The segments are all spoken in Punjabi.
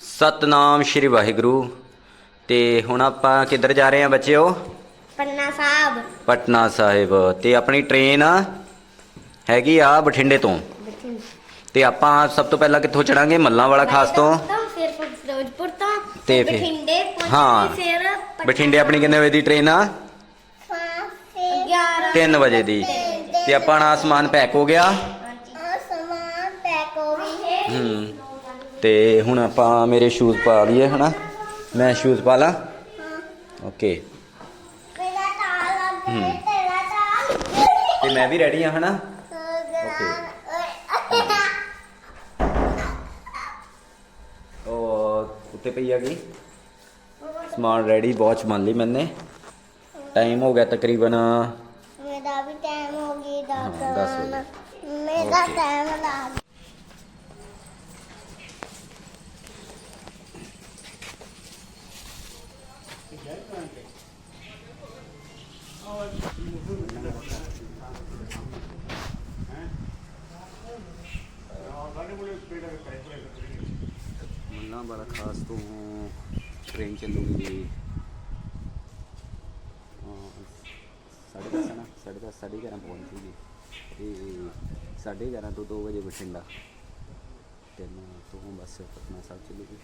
ਸਤਨਾਮ ਸ਼੍ਰੀ ਵਾਹਿਗੁਰੂ। ਤੇ ਹੁਣ ਆਪਾਂ ਕਿੱਧਰ ਜਾ ਰਹੇ ਹਾਂ ਬੱਚਿਓ? ਪੰਨਾ ਸਾਹਿਬ। ਪਟਨਾ ਸਾਹਿਬ। ਤੇ ਆਪਣੀ ਟ੍ਰੇਨ ਹੈਗੀ ਆ ਬਠਿੰਡੇ ਤੋਂ। ਤੇ ਆਪਾਂ ਸਭ ਤੋਂ ਪਹਿਲਾਂ ਕਿੱਥੋਂ ਚੜਾਂਗੇ? ਮੱਲਾਂ ਵਾਲਾ ਖਾਸ ਤੋਂ? ਫਿਰ ਫਿਰੋਜ਼ਪੁਰ ਤੋਂ। ਤੇ ਫਿਰ ਬਠਿੰਡੇ ਹਾਂ। ਪਟਨਾ। ਬਠਿੰਡੇ ਆਪਣੀ ਕਿੰਨੇ ਵਜੇ ਦੀ ਟ੍ਰੇਨ ਆ? 11 3 ਵਜੇ ਦੀ। ਤੇ ਆਪਾਂ ਸਮਾਨ ਪੈਕ ਹੋ ਗਿਆ। ਹੋ। ਹੂੰ ਤੇ ਹੁਣ ਆਪਾਂ ਮੇਰੇ ਸ਼ੂਜ਼ ਪਾ ਲਈਏ, ਹਨਾ? ਮੈਂ ਸ਼ੂਜ਼ ਪਾ ਲਾਂ? ਓਕੇ ਮੇਰਾ ਤਾਲਾ ਹੂੰ। ਤੇਰਾ ਤਾਲਾ ਤੇ ਮੈਂ ਵੀ ਰੈਡੀ ਆ, ਹਨਾ? ਓਕੇ ਉਹ ਉੱਤੇ ਪਈ ਆ ਗਈ। ਸਮਾਨ ਰੈਡੀ ਵਾਚ ਮੰਨ ਲਈ ਮੈਨੇ। ਟਾਈਮ ਹੋ ਗਿਆ ਤਕਰੀਬਨ ਮੇਰਾ ਵੀ ਟਾਈਮ ਹੋ ਗਿਆ ਹਾਂ, ਦਾ ਦਸ ਵਜੇ। ਮੇਰਾ ਓਕੇ। ਟਾਈਮ ਲੱਗ ਮੁੱਲਾ ਬੜਾ ਖਾਸ ਤੋਂ ਟ੍ਰੇਨ ਚੱਲੂਗੀ। ਹਾਂ, ਸਾਢੇ ਦਸ ਨਾ ਸਾਢੇ ਦਸ ਸਾਢੇ ਗਿਆਰਾਂ ਪਹੁੰਚੂਗੀ। ਤੇ ਸਾਢੇ ਗਿਆਰਾਂ ਤੋਂ 2 ਵਜੇ ਬਠਿੰਡਾ। ਤਿੰਨ ਤੋਂ ਬੱਸ ਪਟਨਾ ਸਾਹਿਬ ਚੱਲੂਗੀ।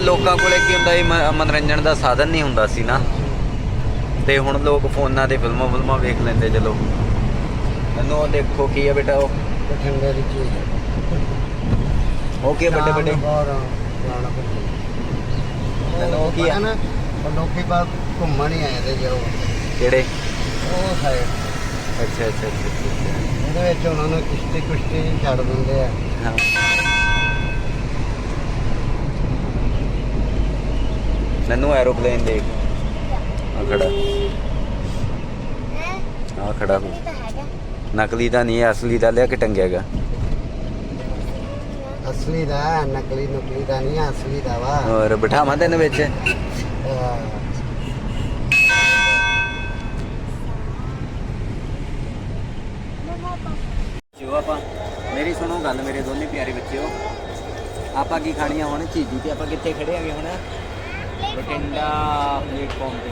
ਲੋਕਾਂ ਕੋਲੇ ਕੀ ਹੁੰਦਾ ਮ- ਮਨੋਰੰਜਨ ਦਾ ਸਾਧਨ ਨਹੀਂ ਹੁੰਦਾ ਸੀ ਨਾ। ਤੇ ਹੁਣ ਲੋਕ ਫੋਨਾਂ ਤੇ ਫਿਲਮਾਂ ਫਿਲਮਾਂ ਵੇਖ ਲੈਂਦੇ ਚਲੋ। ਮੈਨੂੰ ਉਹ ਦੇਖੋ ਕੀ ਹੈ ਬੇਟਾ ਉਹ? ਬਠਿੰਡੇ ਦੀ ਚੀਜ਼ ਹੈ ਓਕੇ ਵੱਡੇ ਵੱਡੇ ਮੈਨੂੰ ਕੀ? ਨਾ ਲੋਕੀ ਘੁੰਮਣ ਹੀ ਆਏ ਤੇ ਜਦੋਂ। ਕਿਹੜੇ? ਉਹ ਸਾਈਡ ਅੱਛਾ ਅੱਛਾ ਅੱਛਾ, ਅੱਛਾ। ਉਹਦੇ ਵਿੱਚ ਉਹਨਾਂ ਨੂੰ ਕਿਸ਼ਤੀ ਕੁਸ਼ਤੀ ਛੱਡ ਦਿੰਦੇ ਆ। ਹਾਂ। ਮੈਨੂੰ ਐਰੋਪਲੇਨ ਦੇਖ ਆ ਖੜਾ ਆ ਖੜਾ ਹੋ ਨਕਲੀ ਤਾਂ ਨਹੀਂ ਹੈ, ਅਸਲੀ ਦਾ ਲਿਆ ਕੇ ਟੰਗਿਆਗਾ ਅਸਲੀ ਦਾ ਨਕਲੀ ਨਕਲੀ ਦਾ ਨਹੀਂ ਅਸਲੀ ਦਾ ਵਾ ਔਰ ਬਿਠਾਵਾਂ ਤੈਨੂੰ ਵਿੱਚ ਅਹ ਜੋ ਆਪਾਂ ਮੇਰੀ ਸੁਣੋ ਗੱਲ ਮੇਰੇ ਦੋਨੇ ਪਿਆਰੇ ਬੱਚਿਓ ਆਪਾਂ ਕੀ ਖਾਣੀਆਂ ਹੁਣ ਚੀਜ਼ੀ ਤੇ ਆਪਾਂ ਕਿੱਥੇ ਖੜੇ ਹੈਗੇ ਹੁਣ ਬਠਿੰਡਾ ਪਲੇਟਫਾਰਮ ਤੇ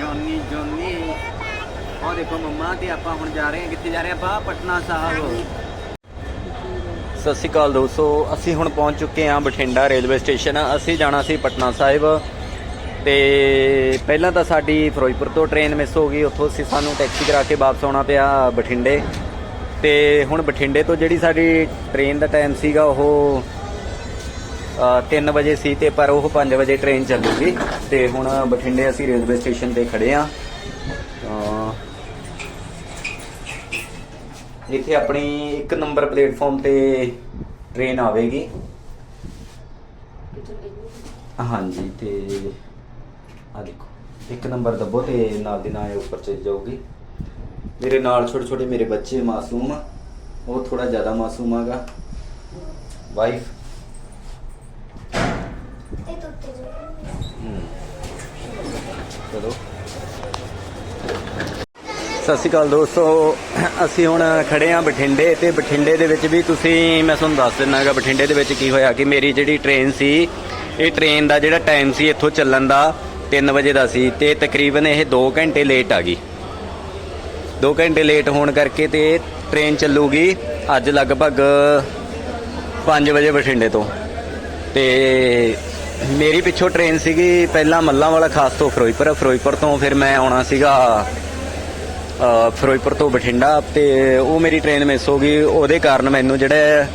ਜੋਨੀ ਜੋਨੀ ਉਹ ਦੇਖੋ ਮੰਮਾ ਤੇ ਆਪਾਂ ਹੁਣ ਜਾ ਰਹੇ ਹਾਂ। ਕਿੱਥੇ ਜਾ ਰਹੇ ਆਪਾਂ ਪਟਨਾ ਸਾਹਿਬ। ਸਤਿ ਸ਼੍ਰੀ ਅਕਾਲ ਦੋਸਤੋ ਅਸੀਂ ਹੁਣ ਪਹੁੰਚ ਚੁੱਕੇ ਹਾਂ ਬਠਿੰਡਾ ਰੇਲਵੇ ਸਟੇਸ਼ਨ। ਅਸੀਂ ਜਾਣਾ ਸੀ ਪਟਨਾ ਸਾਹਿਬ। ਤੇ ਪਹਿਲਾਂ ਤਾਂ ਸਾਡੀ ਫਿਰੋਜ਼ਪੁਰ ਤੋਂ ਟ੍ਰੇਨ ਮਿਸ ਹੋ ਗਈ। ਉੱਥੋਂ ਅਸੀਂ ਸਾਨੂੰ ਟੈਕਸੀ ਕਰਾ ਕੇ ਵਾਪਸ ਆਉਣਾ ਪਿਆ ਬਠਿੰਡੇ। ਤੇ ਹੁਣ ਬਠਿੰਡੇ ਤੋਂ ਜਿਹੜੀ ਸਾਡੀ ਟ੍ਰੇਨ ਦਾ ਟਾਈਮ ਸੀਗਾ ਉਹ 3 ਵਜੇ ਸੀ ਤੇ ਪਰ ਉਹ 5 ਵਜੇ ਟ੍ਰੇਨ ਚੱਲੂਗੀ ਤੇ ਹੁਣ ਬਠਿੰਡੇ ਅਸੀਂ ਰੇਲਵੇ ਸਟੇਸ਼ਨ ਤੇ ਖੜੇ ਆ। ਇੱਥੇ ਆਪਣੀ ਇੱਕ ਨੰਬਰ ਪਲੇਟਫਾਰਮ ਤੇ ਟ੍ਰੇਨ ਆਵੇਗੀ। ਹਾਂਜੀ, ਤੇ ਆ ਦੇਖੋ, ਇੱਕ ਨੰਬਰ ਦੱਬੋ ਤੇ ਨਾਲ ਦੀ ਨਾਲ ਉੱਪਰ ਚੜ ਜਾਊਗੀ। ਮੇਰੇ ਨਾਲ ਛੋਟੇ ਛੋਟੇ ਮੇਰੇ ਬੱਚੇ ਮਾਸੂਮ ਆ। ਉਹ ਥੋੜਾ ਜ਼ਿਆਦਾ ਮਾਸੂਮ ਆਗਾ। ਵਾਈਫ ਚਲੋ। ਸਤਿ ਸ਼੍ਰੀ ਅਕਾਲ ਦੋਸਤੋ। ਅਸੀਂ ਹੁਣ ਖੜੇ ਆ ਬਠਿੰਡੇ ਤੇ ਬਠਿੰਡੇ ਦੇ ਵਿੱਚ ਵੀ ਤੁਸੀਂ ਮੈਂ ਤੁਹਾਨੂੰ ਦੱਸ ਦਿੰਨਾਗਾ ਬਠਿੰਡੇ ਦੇ ਵਿੱਚ ਕੀ ਹੋਇਆ ਕਿ ਮੇਰੀ ਜਿਹੜੀ ਟ੍ਰੇਨ ਸੀ ਇਹ ਟ੍ਰੇਨ ਦਾ ਜਿਹੜਾ ਟਾਈਮ ਸੀ ਇੱਥੋਂ ਚੱਲਣ ਦਾ 3 ਵਜੇ ਦਾ ਸੀ ਤੇ ਤਕਰੀਬਨ ਇਹ 2 ਘੰਟੇ ਲੇਟ ਆ ਗਈ। 2 ਘੰਟੇ ਲੇਟ ਹੋਣ ਕਰਕੇ ਤੇ ਟ੍ਰੇਨ ਚੱਲੂਗੀ ਅੱਜ ਲਗਭਗ 5 ਵਜੇ ਬਠਿੰਡੇ ਤੋਂ। ਤੇ ਮੇਰੀ ਪਿੱਛੋਂ ਟ੍ਰੇਨ ਸੀਗੀ ਪਹਿਲਾਂ ਮੱਲਾਂ ਵਾਲਾ ਖਾਸ ਤੋਂ ਫਿਰੋਜ਼ਪੁਰ। ਫਿਰੋਜ਼ਪੁਰ ਤੋਂ ਫਿਰ ਮੈਂ ਆਉਣਾ ਸੀਗਾ ਫਿਰੋਜ਼ਪੁਰ ਤੋਂ ਬਠਿੰਡਾ ਤੇ ਉਹ ਮੇਰੀ ਟ੍ਰੇਨ ਮਿਸ ਹੋ ਗਈ। ਉਹਦੇ ਕਾਰਨ ਮੈਨੂੰ ਜਿਹੜਾ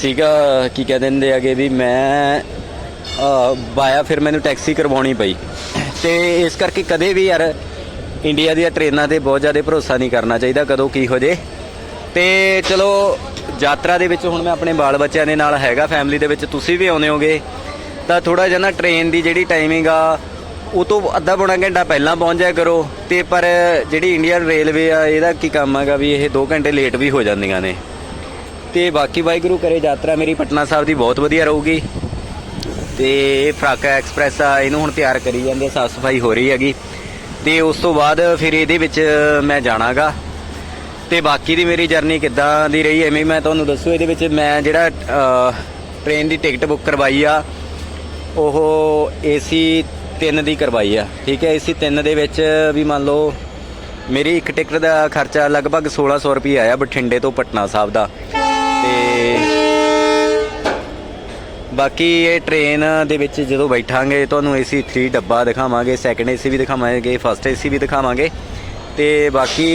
ਸੀਗਾ ਕੀ ਕਹਿ ਦਿੰਦੇ ਆਗੇ ਵੀ ਮੈਂ ਅ, ਬਾਇਆ ਫਿਰ ਮੈਨੂੰ ਟੈਕਸੀ ਕਰਵਾਉਣੀ ਪਈ। ਤੇ ਇਸ ਕਰਕੇ ਕਦੇ ਵੀ ਯਾਰ ਇੰਡੀਆ ਦੀਆਂ ਟ੍ਰੇਨਾਂ ਤੇ ਬਹੁਤ ਜ਼ਿਆਦਾ ਭਰੋਸਾ ਨਹੀਂ ਕਰਨਾ ਚਾਹੀਦਾ ਕਦੋਂ ਕੀ ਹੋ ਜੇ। ਤੇ ਚਲੋ, ਯਾਤਰਾ ਦੇ ਵਿੱਚ ਹੁਣ ਮੈਂ ਆਪਣੇ ਬਾਲ ਬੱਚਿਆਂ ਦੇ ਨਾਲ ਹੈਗਾ ਫੈਮਿਲੀ ਦੇ ਵਿੱਚ ਤੁਸੀਂ ਵੀ ਆਉਨੇ ਹੋਗੇ। ਤਾਂ ਥੋੜਾ ਜਿਹਾ ਨਾ ਟ੍ਰੇਨ ਦੀ ਜਿਹੜੀ ਟਾਈਮਿੰਗ ਆ, ਉਹ ਤੋਂ ਅੱਧਾ ਪੌਣਾ ਘੰਟਾ ਪਹਿਲਾਂ ਪਹੁੰਚ ਜਾਇਆ ਕਰੋ। ਤੇ ਪਰ ਜਿਹੜੀ ਇੰਡੀਅਨ ਰੇਲਵੇ ਆ, ਇਹਦਾ ਕੀ ਕੰਮ ਹੈਗਾ ਵੀ ਇਹ 2 ਘੰਟੇ ਲੇਟ ਵੀ ਹੋ ਜਾਂਦੀਆਂ ਨੇ। ਤੇ ਬਾਕੀ ਵਾਹਿਗੁਰੂ ਕਰੇ, ਯਾਤਰਾ ਮੇਰੀ ਪਟਨਾ ਸਾਹਿਬ ਦੀ ਬਹੁਤ ਵਧੀਆ ਰਹੂਗੀ। ਤੇ ਇਹ ਫਰਾਕਾ ਐਕਸਪ੍ਰੈਸ ਆ, ਇਹਨੂੰ ਹੁਣ ਤਿਆਰ ਕਰੀ ਜਾਂਦੇ ਸਾਫ਼ ਸਫ਼ਾਈ ਹੋ ਰਹੀ ਹੈਗੀ। ਤੇ ਉਸ ਤੋਂ ਬਾਅਦ ਫਿਰ ਇਹਦੇ ਵਿੱਚ ਮੈਂ ਜਾਣਾਗਾ। ਤੇ ਬਾਕੀ ਦੀ ਮੇਰੀ ਜਰਨੀ ਕਿੱਦਾਂ ਦੀ ਰਹੀ ਐਵੇਂ ਮੈਂ ਤੁਹਾਨੂੰ ਦੱਸੂ ਇਹਦੇ ਵਿੱਚ ਮੈਂ ਜਿਹੜਾ ਅ, ਟ੍ਰੇਨ ਦੀ ਟਿਕਟ ਬੁੱਕ ਕਰਵਾਈ ਆ ਉਹ ਏਸੀ 3 ਦੀ ਕਰਵਾਈ ਆ ਠੀਕ ਹੈ? ਏਸੀ 3 ਦੇ ਵਿੱਚ ਵੀ ਮੰਨ ਲਓ ਮੇਰੀ ਇੱਕ ਟਿਕਟ ਦਾ ਖਰਚਾ ਲਗਭਗ 1600 ਰੁਪਏ ਆਇਆ ਬਠਿੰਡੇ ਤੋਂ ਪਟਨਾ ਸਾਹਿਬ ਦਾ। ਬਾਕੀ ਇਹ ਟ੍ਰੇਨ ਦੇ ਵਿੱਚ ਜਦੋਂ ਬੈਠਾਂਗੇ, ਤੁਹਾਨੂੰ ਏਸੀ 3 ਡੱਬਾ ਦਿਖਾਵਾਂਗੇ ਸੈਕੰਡ ਏਸੀ ਵੀ ਦਿਖਾਵਾਂਗੇ ਫਸਟ ਏਸੀ ਵੀ ਦਿਖਾਵਾਂਗੇ। ਤੇ ਬਾਕੀ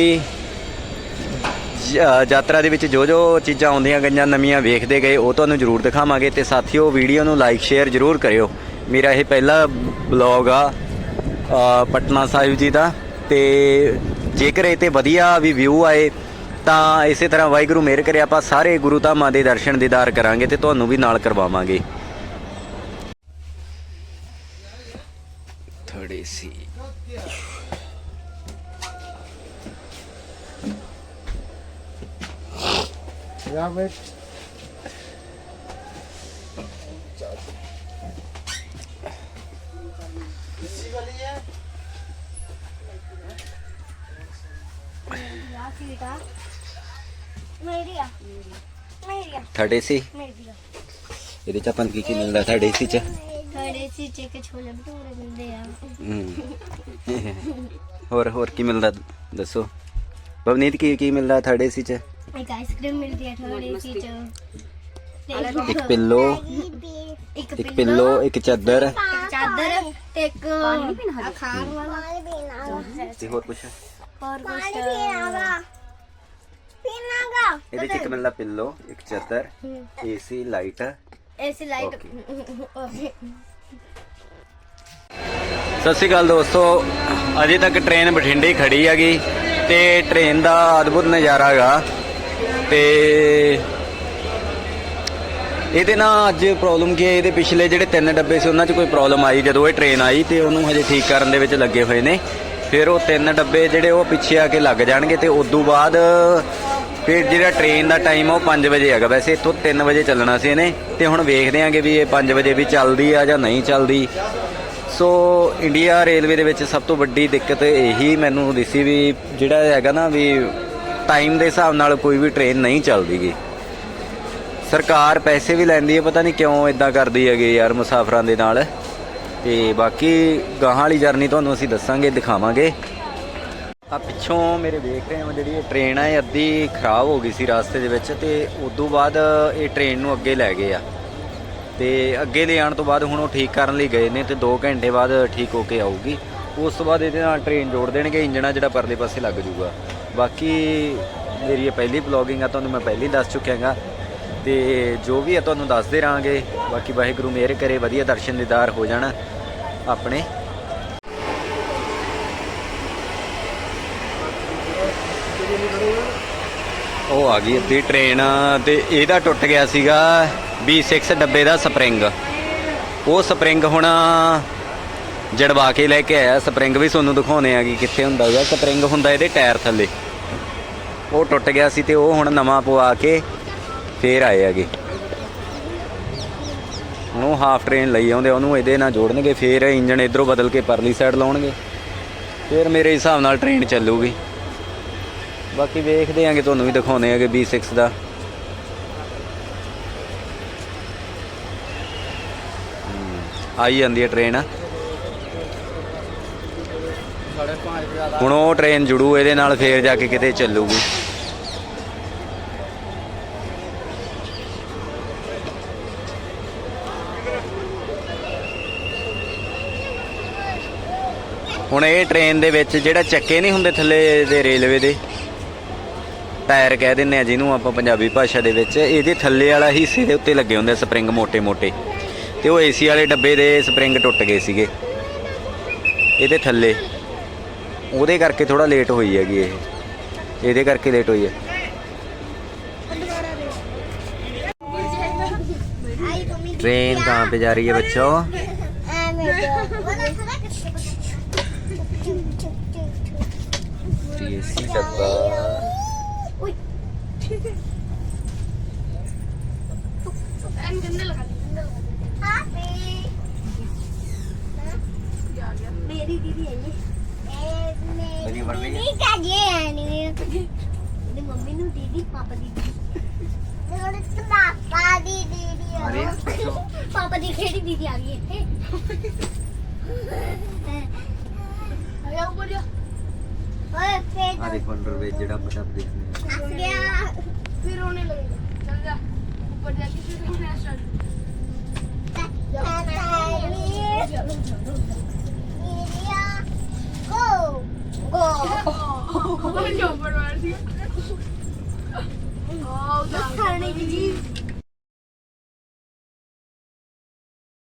ਯਾਤਰਾ ਦੇ ਵਿੱਚ ਜੋ ਜੋ ਚੀਜ਼ਾਂ ਆਉਂਦੀਆਂ ਗਈਆਂ, ਨਵੀਆਂ ਵੇਖਦੇ ਗਏ, ਉਹ ਤੁਹਾਨੂੰ ਜ਼ਰੂਰ ਦਿਖਾਵਾਂਗੇ। ਤੇ ਸਾਥੀਓ ਵੀਡੀਓ ਨੂੰ ਲਾਈਕ ਸ਼ੇਅਰ ਜ਼ਰੂਰ ਕਰਿਓ। ਮੇਰਾ ਇਹ ਪਹਿਲਾ ਬਲੌਗ ਆ ਪਟਨਾ ਸਾਹਿਬ ਜੀ ਦਾ। ਤੇ ਜੇਕਰ ਇਹ ਤੇ ਵਧੀਆ ਵੀ ਵਿਊ ਆਏ ਤਾਂ ਇਸੇ ਤਰ੍ਹਾਂ ਵਾਹਿਗੁਰੂ ਮਿਹਰ ਕਰੇ, ਆਪਾਂ ਸਾਰੇ ਗੁਰੂ ਧਾਮਾਂ ਦੇ ਦਰਸ਼ਨ ਦੀਦਾਰ ਕਰਾਂਗੇ ਤੇ ਤੁਹਾਨੂੰ ਵੀ ਨਾਲ ਕਰਵਾਵਾਂਗੇ। ਥੋੜੀ ਸੀ। ਜਾ ਬੇਟ ਯਾ ਸੀਟਾ ਮੇਰੀ ਆ ਮੇਰੀ ਆ ਥਰਡ ਸੀ ਮੇਰੀ ਆ ਇਹਦੇ ਚ ਆਪਾਂ ਨੂੰ ਕੀ ਕੀ ਮਿਲਦਾ ਥਰਡ ਸੀ ਚ? ਸਾਡੇ ਸੀ ਚਿੱਕ ਛੋਲੇ ਭਟੂਰੇ ਮਿਲਦੇ ਆ। ਹਮ। ਹੋਰ ਹੋਰ ਕੀ ਮਿਲਦਾ? ਦੱਸੋ। ਬਵਨੀਤ ਕੀ ਕੀ ਮਿਲਦਾ ਥਰਡ ਏਸੀ ਚ? ਇੱਕ ਆਈਸਕ੍ਰੀਮ ਮਿਲਦੀ ਹੈ ਥੋੜੀ ਸੀ ਚ। ਤੇ ਇੱਕ ਪਿੱਲੋ। ਇੱਕ ਇੱਕ ਪਿੱਲੋ। ਇੱਕ ਚਾਦਰ। ਇੱਕ ਚਾਦਰ ਤੇ ਇੱਕ ਪਾਣੀ ਪੀਣਾ ਖਾਣ ਵਾਲਾ। ਪਾਣੀ ਪੀਣਾ ਤੇ ਹੋਰ ਕੁਛ? ਹੋਰ ਕੁਝ ਪੀਣਾਗਾ ਪੀਣਾਗਾ ਇਹਦੇ ਚ ਇੱਕ ਮਿਲਦਾ ਪਿੱਲੋ ਇੱਕ ਚਾਦਰ ਏਸੀ ਲਾਈਟ ਐਸੀ ਲਾਈਟ ਸਤਿ ਸ਼੍ਰੀ ਅਕਾਲ ਦੋਸਤੋ। ਅਜੇ ਤੱਕ ਟ੍ਰੇਨ ਬਠਿੰਡੇ ਹੀ ਖੜੀ ਹੈਗੀ ਤੇ ਟ੍ਰੇਨ ਦਾ ਅਦਭੁਤ ਨਜ਼ਾਰਾ ਹੈਗਾ। ਤੇ ਇਹਦੇ ਨਾਲ ਅੱਜ ਪ੍ਰੋਬਲਮ ਕੀ ਹੈ? ਇਹਦੇ ਪਿਛਲੇ ਜਿਹੜੇ ਤਿੰਨ ਡੱਬੇ ਸੀ ਉਹਨਾਂ 'ਚ ਕੋਈ ਪ੍ਰੋਬਲਮ ਆਈ ਜਦੋਂ ਇਹ ਟ੍ਰੇਨ ਆਈ ਤੇ ਉਹਨੂੰ ਹਜੇ ਠੀਕ ਕਰਨ ਦੇ ਵਿੱਚ ਲੱਗੇ ਹੋਏ ਨੇ। ਫਿਰ ਉਹ ਤਿੰਨ ਡੱਬੇ ਜਿਹੜੇ ਉਹ ਪਿੱਛੇ ਆ ਕੇ ਲੱਗ ਜਾਣਗੇ ਤੇ ਉਸ ਤੋਂ ਬਾਅਦ ਫਿਰ ਜਿਹੜਾ ਟ੍ਰੇਨ ਦਾ ਟਾਈਮ ਆ ਉਹ 5 ਵਜੇ ਹੈਗਾ। ਵੈਸੇ ਇੱਥੋਂ 3 ਵਜੇ ਚੱਲਣਾ ਸੀ ਇਹਨੇ, ਤੇ ਹੁਣ ਵੇਖਦੇ ਆਂਗੇ ਵੀ ਇਹ 5 ਵਜੇ ਵੀ ਚੱਲਦੀ ਆ ਜਾਂ ਨਹੀਂ ਚੱਲਦੀ। ਸੋ ਇੰਡੀਆ ਰੇਲਵੇ ਦੇ ਵਿੱਚ ਸਭ ਤੋਂ ਵੱਡੀ ਦਿੱਕਤ ਇਹੀ ਮੈਨੂੰ ਦਿਸੀ ਵੀ ਜਿਹੜਾ ਹੈਗਾ ਨਾ ਵੀ ਟਾਈਮ ਦੇ ਹਿਸਾਬ ਨਾਲ ਕੋਈ ਵੀ ਟ੍ਰੇਨ ਨਹੀਂ ਚੱਲਦੀਗੀ ਸਰਕਾਰ ਪੈਸੇ ਵੀ ਲੈਂਦੀ ਹੈ ਪਤਾ ਨਹੀਂ ਕਿਉਂ ਇਦਾਂ ਕਰਦੀ ਹੈਗੀ ਯਾਰ ਮੁਸਾਫਰਾਂ ਦੇ ਨਾਲ। ਤੇ ਬਾਕੀ ਗਾਹਾਂ ਵਾਲੀ ਜਰਨੀ ਤੁਹਾਨੂੰ ਅਸੀਂ ਦੱਸਾਂਗੇ, ਦਿਖਾਵਾਂਗੇ। ਆ ਪਿੱਛੋਂ ਮੇਰੇ ਵੇਖ ਰਹੇ ਹੋ ਜਿਹੜੀ ਇਹ ਟ੍ਰੇਨ ਆ, ਇਹ ਅੱਧੀ ਖਰਾਬ ਹੋ ਗਈ ਸੀ ਰਾਸਤੇ ਦੇ ਵਿੱਚ ਤੇ ਤੋਂ ਬਾਅਦ ਇਹ ਟ੍ਰੇਨ ਨੂੰ ਅੱਗੇ ਲੈ ਗਏ ਆ। ਤੇ ਅੱਗੇ ਲੈ ਆਉਣ ਤੋਂ ਬਾਅਦ ਹੁਣ ਉਹ ਠੀਕ ਕਰਨ ਲਈ ਗਏ ਨੇ ਤੇ 2 ਘੰਟੇ ਬਾਅਦ ਠੀਕ ਹੋ ਕੇ ਆਊਗੀ। ਉਸ ਤੋਂ ਬਾਅਦ ਇਹਦੇ ਨਾਲ ਟ੍ਰੇਨ ਜੋੜ ਦੇਣਗੇ, ਇੰਜਣਾ ਜਿਹੜਾ ਪਰਲੇ ਪਾਸੇ ਲੱਗ ਜਾਊਗਾ। ਬਾਕੀ ਮੇਰੀ ਇਹ ਪਹਿਲੀ ਬਲੌਗਿੰਗ ਆ, ਤੁਹਾਨੂੰ ਮੈਂ ਪਹਿਲੀ ਦੱਸ ਚੁੱਕਿਆਗਾ। ਤੇ ਜੋ ਵੀ ਆ, ਤੁਹਾਨੂੰ ਦੱਸਦੇ ਰਹਾਂਗੇ। ਬਾਕੀ ਵਾਹਿਗੁਰੂ ਮਿਹਰ ਕਰੇ, ਵਧੀਆ ਦਰਸ਼ਨ ਦੀਦਾਰ ਹੋ ਜਾਣ ਆਪਣੇ। ਉਹ ਆ ਗਈ ਅੱਧੀ ਟ੍ਰੇਨ ਤੇ ਇਹਦਾ ਟੁੱਟ ਗਿਆ ਸੀਗਾ B6 ਡੱਬੇ ਦਾ ਸਪਰਿੰਗ। ਉਹ ਸਪਰਿੰਗ ਹੁਣ ਜੜਵਾ ਕੇ ਲੈ ਕੇ ਆਇਆ। ਸਪਰਿੰਗ ਵੀ ਤੁਹਾਨੂੰ ਦਿਖਾਉਣੇ ਆ ਕਿ ਕਿੱਥੇ ਹੁੰਦਾ ਹੈਗਾ ਸਪਰਿੰਗ ਹੁੰਦਾ ਇਹਦੇ ਟਾਇਰ ਥੱਲੇ। ਉਹ ਟੁੱਟ ਗਿਆ ਸੀ ਤੇ ਉਹ ਹੁਣ ਨਵਾਂ ਪਵਾ ਕੇ ਫੇਰ ਆਏ ਹੈਗੇ। ਹੁਣ ਉਹ ਹਾਫ ਟ੍ਰੇਨ ਲਈ ਆਉਂਦੇ, ਉਹਨੂੰ ਇਹਦੇ ਨਾਲ ਜੋੜਨਗੇ, ਫੇਰ ਇੰਜਨ ਇਧਰੋਂ ਬਦਲ ਕੇ ਪਰਲੀ ਸਾਈਡ ਲਾਉਣਗੇ। ਫੇਰ ਮੇਰੇ ਹਿਸਾਬ ਨਾਲ ਟ੍ਰੇਨ ਚੱਲੂਗੀ। ਬਾਕੀ ਵੇਖਦੇ ਆਂਗੇ ਤੁਹਾਨੂੰ ਵੀ ਦਿਖਾਉਣੇ ਆਗੇ B6 ਦਾ। ਹਮ, ਆਈ ਜਾਂਦੀ ਹੈ ਟ੍ਰੇਨ ਹੁਣ ਉਹ ਟ੍ਰੇਨ ਜੁੜੂ ਇਹਦੇ ਨਾਲ ਫੇਰ ਜਾ ਕੇ ਕਿਤੇ ਚੱਲੂਗੀ। ਹੁਣ ਇਹ ਟ੍ਰੇਨ ਦੇ ਵਿੱਚ ਜਿਹੜਾ ਚੱਕੇ ਨਹੀਂ ਹੁੰਦੇ ਥੱਲੇ ਦੇ ਰੇਲਵੇ ਦੇ ਟਾਇਰ ਕਹਿ ਦਿੰਨੇ ਆ ਜਿਹਨੂੰ ਆਪਾਂ ਪੰਜਾਬੀ ਭਾਸ਼ਾ ਦੇ ਵਿੱਚ। ਇਹਦੇ ਥੱਲੇ ਵਾਲਾ ਹਿੱਸੇ ਦੇ ਉੱਤੇ ਲੱਗੇ ਹੁੰਦੇ ਸਪ੍ਰਿੰਗ ਮੋٹے-ਮੋٹے ਤੇ ਉਹ ਏਸੀ ਵਾਲੇ ਡੱਬੇ ਦੇ ਸਪ੍ਰਿੰਗ ਟੁੱਟ ਗਏ ਸੀਗੇ। ਇਹਦੇ ਥੱਲੇ। ਉਹਦੇ ਕਰਕੇ ਥੋੜਾ ਲੇਟ ਹੋਈ ਹੈਗੀ ਇਹ। ਇਹਦੇ ਕਰਕੇ ਲੇਟ ਹੋਈ ਹੈ। ट्रेन कहाँ पे जा रही है बच्चों डब्बा Ayo, gue dia. ਆ ਦੇਖੋ ਅੰਡਰਵੇ ਜਿਹੜਾ ਆਪਾਂ ਸਭ ਦੇਖਦੇ ਹਾਂ। ਹੱਸ ਗਿਆ ਫਿਰ ਉਹਨੇ ਲੱਗਦਾ ਚੱਲ ਜਾ। ਉੱਪਰ ਜਾ ਕੇ ਫਿਰ ਉਹਨੇ ਅਸਰ ਗੋ ਗੋ ਉਹ ਜੋ ਬਰਵਾਰ ਸੀ। ਆਹ ਉਹ ਤਾਂ ਖਾਣੇ ਦੀ